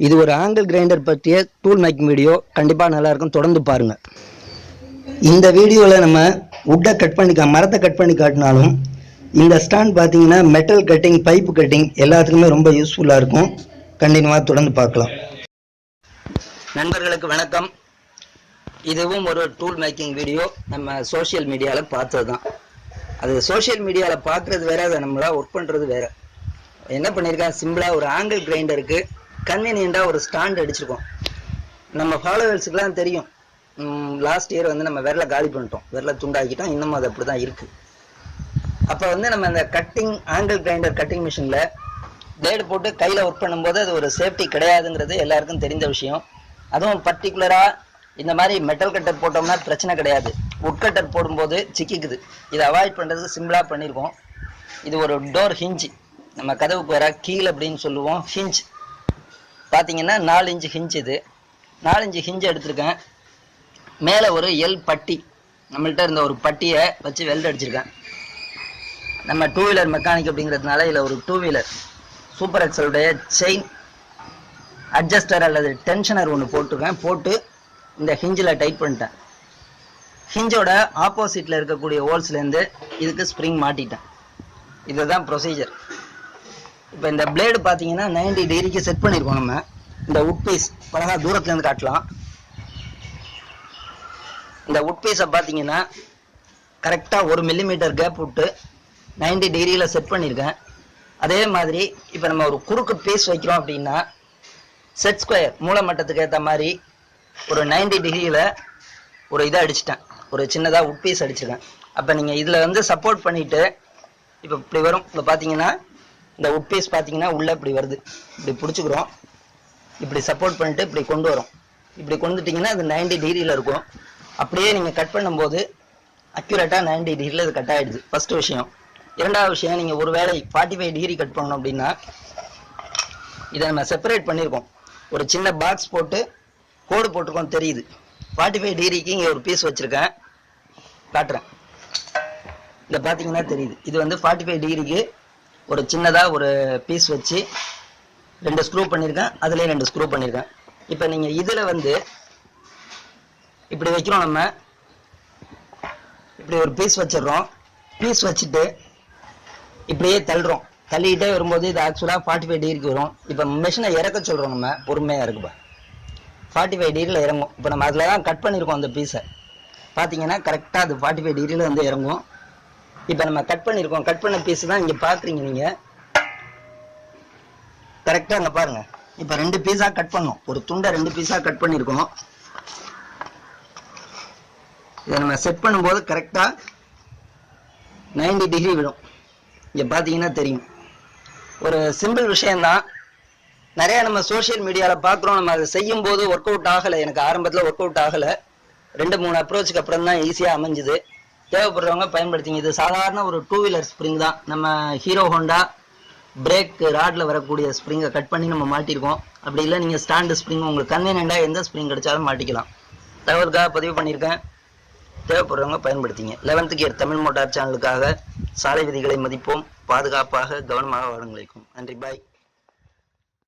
இது ஒரு angle grinder பற்றிய டூல் மேக்கிங் வீடியோ கண்டிப்பாக நல்லாயிருக்கும். தொடர்ந்து பாருங்கள் இந்த வீடியோவில் நம்ம உட்டை கட் பண்ணி கா- மரத்தை கட் பண்ணி காட்டினாலும் இந்த ஸ்டாண்ட் பார்த்தீங்கன்னா மெட்டல் கட்டிங் பைப்பு கட்டிங் எல்லாத்துக்குமே ரொம்ப யூஸ்ஃபுல்லாக இருக்கும். கண்டினியூவாக தொடர்ந்து பார்க்கலாம். நண்பர்களுக்கு வணக்கம். இதுவும் ஒரு டூல் மேக்கிங் வீடியோ நம்ம சோஷியல் மீடியாவில் பார்த்தது தான் அது சோஷியல் மீடியாவில் பார்க்குறது வேற அதை நம்மளா ஒர்க் பண்ணுறது வேற. என்ன பண்ணியிருக்கேன்? சிம்பிளாக ஒரு ஆங்கிள் கிரைண்டருக்கு கன்வீனியண்ட்டாக ஒரு ஸ்டாண்ட் அடிச்சிருக்கோம். நம்ம ஃபாலோவர்ஸுக்குலாம் தெரியும். லாஸ்ட் இயர் வந்து நம்ம விரல காலி பண்ணிட்டோம். விரல துண்டாக்கிட்டோம். இன்னமும் அது அப்படி தான் இருக்குது அப்போ வந்து நம்ம அந்த கட்டிங் ஆங்கிள் கிரைண்டர் கட்டிங் மிஷினில் பிளேடு போட்டு கையில் ஒர்க் பண்ணும்போது அது ஒரு சேஃப்டி கிடையாதுங்கிறது எல்லாருக்கும் தெரிந்த விஷயம். அதுவும் பர்டிகுலராக இந்த மாதிரி மெட்டல் கட்டர் போட்டோம்னா பிரச்சனை கிடையாது. உட் கட்டர் போடும்போது சிக்கிக்குது. இதை அவாய்ட் பண்ணுறதுக்கு சிம்பிளாக பண்ணியிருக்கோம் இது ஒரு டோர் ஹிஞ்ச் நம்ம கதவுக்கு வர கீழ் அப்படின்னு சொல்லுவோம். ஹிஞ்ச் பார்த்தீங்கன்னா நாலு இன்ச்சு ஹிஞ்ச் இது. நாலு இன்ச்சு ஹிஞ்ச் எடுத்திருக்கேன். மேலே ஒரு எல் பட்டி. நம்மள்கிட்ட இருந்த ஒரு பட்டியை வச்சு வெல்ட் அடிச்சிருக்கேன். நம்ம டூ வீலர் மெக்கானிக் அப்படிங்கிறதுனால இதில் ஒரு டூ வீலர் சூப்பர் எக்ஸலுடைய செயின் அட்ஜஸ்டர் அல்லது டென்ஷனர் ஒன்று போட்டிருக்கேன். போட்டு இந்த ஹிஞ்சில் டைட் பண்ணிட்டேன். ஹிஞ்சோட ஆப்போசிட்டில் இருக்கக்கூடிய ஹோல்ஸ்லேருந்து இதுக்கு ஸ்ப்ரிங் மாட்டிட்டேன். இதுதான் ப்ரொசீஜர் இப்போ இந்த பிளேடு பார்த்தீங்கன்னா 90 டிகிரிக்கு செட் பண்ணியிருக்கோம் நம்ம. இந்த உட் பீஸ் பழகா தூரத்துலேருந்து காட்டலாம். இந்த உட் பீஸை பார்த்தீங்கன்னா கரெக்டாக ஒரு மில்லிமீட்டர் கேப் விட்டு 90 டிகிரியில் செட் பண்ணியிருக்கேன் அதே மாதிரி இப்போ நம்ம ஒரு குறுக்கு பீஸ் வைக்கிறோம் அப்படின்னா செட் ஸ்கொயர் மூலமட்டத்துக்கு ஏற்ற மாதிரி ஒரு 90 டிகிரியில் ஒரு இதை அடிச்சிட்டேன். ஒரு சின்னதாக உட் பீஸ் அடிச்சிருக்கேன். அப்போ நீங்கள் இதில் வந்து சப்போர்ட் பண்ணிவிட்டு இப்போ இப்படி வரும். இப்போ பார்த்தீங்கன்னா இந்த உட் பீஸ் பார்த்தீங்கன்னா உள்ளே இப்படி வருது. இப்படி பிடிச்சிக்கிறோம். இப்படி சப்போர்ட் பண்ணிட்டு இப்படி கொண்டு வரும். இப்படி கொண்டுட்டிங்கன்னா அது 90 டிகிரியில் இருக்கும். அப்படியே நீங்கள் கட் பண்ணும்போது அக்யூரேட்டாக 90 டிகிரியில் இது கட் ஆகிடுது ஃபஸ்ட்டு விஷயம். இரண்டாவது விஷயம் நீங்கள் ஒரு வேளை ஃபார்ட்டி ஃபைவ் டிகிரி கட் பண்ணணும் அப்படின்னா இதை நம்ம செப்பரேட் பண்ணியிருக்கோம் ஒரு சின்ன பாக்ஸ் போட்டு கோடு போட்டிருக்கோம் தெரியுது. ஃபார்ட்டி ஃபைவ் டிகிரிக்கு இங்கே ஒரு பீஸ் வச்சுருக்கேன். காட்டுறேன். இதை பார்த்தீங்கன்னா தெரியுது. இது வந்து ஃபார்ட்டி ஃபைவ் டிகிரிக்கு ஒரு சின்னதாக ஒரு பீஸ் வச்சு ரெண்டு ஸ்க்ரூ பண்ணியிருக்கேன். அதுலேயே ரெண்டு ஸ்க்ரூ பண்ணியிருக்கேன். இப்போ நீங்கள் இதில் வந்து இப்படி வைக்கிறோம் நம்ம. இப்படி ஒரு பீஸ் வச்சிடுறோம். பீஸ் வச்சுட்டு இப்படியே தள்ளுறோம். தள்ளிக்கிட்டே வரும்போது இது ஆக்சுவலாக ஃபார்ட்டி ஃபைவ் டிகிரிக்கு வரும். இப்போ மிஷினை இறக்க சொல்கிறோம் நம்ம. பொறுமையாக இருக்குப்பா ஃபார்ட்டி ஃபைவ் டிகிரியில் இறங்கும். இப்போ நம்ம அதில் தான் கட் பண்ணியிருக்கோம் அந்த பீஸை பார்த்தீங்கன்னா கரெக்டாக அது ஃபார்ட்டி ஃபைவ் டிகிரியில் வந்து இறங்கும். இப்போ நம்ம கட் பண்ணியிருக்கோம் கட் பண்ண பீஸ் தான் இங்கே பார்க்குறீங்க நீங்கள் கரெக்டாக அங்கே பாருங்க. இப்போ ரெண்டு பீஸாக கட் பண்ணோம். ஒரு துண்டை ரெண்டு பீஸாக கட் பண்ணியிருக்கோம் இதை நம்ம செட் பண்ணும்போது கரெக்டாக 90 டிகிரி விடும். இங்கே பார்த்தீங்கன்னா தெரியும். ஒரு சிம்பிள் விஷயம்தான். நிறைய நம்ம சோஷியல் மீடியாவில் பார்க்குறோம் நம்ம அதை செய்யும் போது ஒர்க் அவுட் ஆகலை. எனக்கு ஆரம்பத்தில் ஒர்க் அவுட் ஆகலை. ரெண்டு மூணு அப்ரோச்சுக்கு அப்புறம் தான் ஈஸியாக அமைஞ்சுது. தேவைப்படுறவங்க பயன்படுத்திங்க. இது சாதாரண ஒரு டூ வீலர் ஸ்ப்ரிங் தான். நம்ம ஹீரோ ஹோண்டா பிரேக் ராட்ல வரக்கூடிய ஸ்ப்ரிங்கை கட் பண்ணி நம்ம மாட்டியிருக்கோம் அப்படி இல்லை நீங்கள் ஸ்டாண்டு ஸ்ப்ரிங் உங்களுக்கு கன்வீனியண்டாக எந்த ஸ்ப்ரிங் கிடைச்சாலும் மாட்டிக்கலாம். தகவலுக்காக பதிவு பண்ணியிருக்கேன். தேவைப்படுறவங்க பயன்படுத்திங்க. லெவன்த்து கியர் தமிழ் மோட்டார் சேனலுக்காக சாலை விதிகளை மதிப்போம். பாதுகாப்பாக கவனமாக வாழுங்களுக்கும் நன்றி. பாய்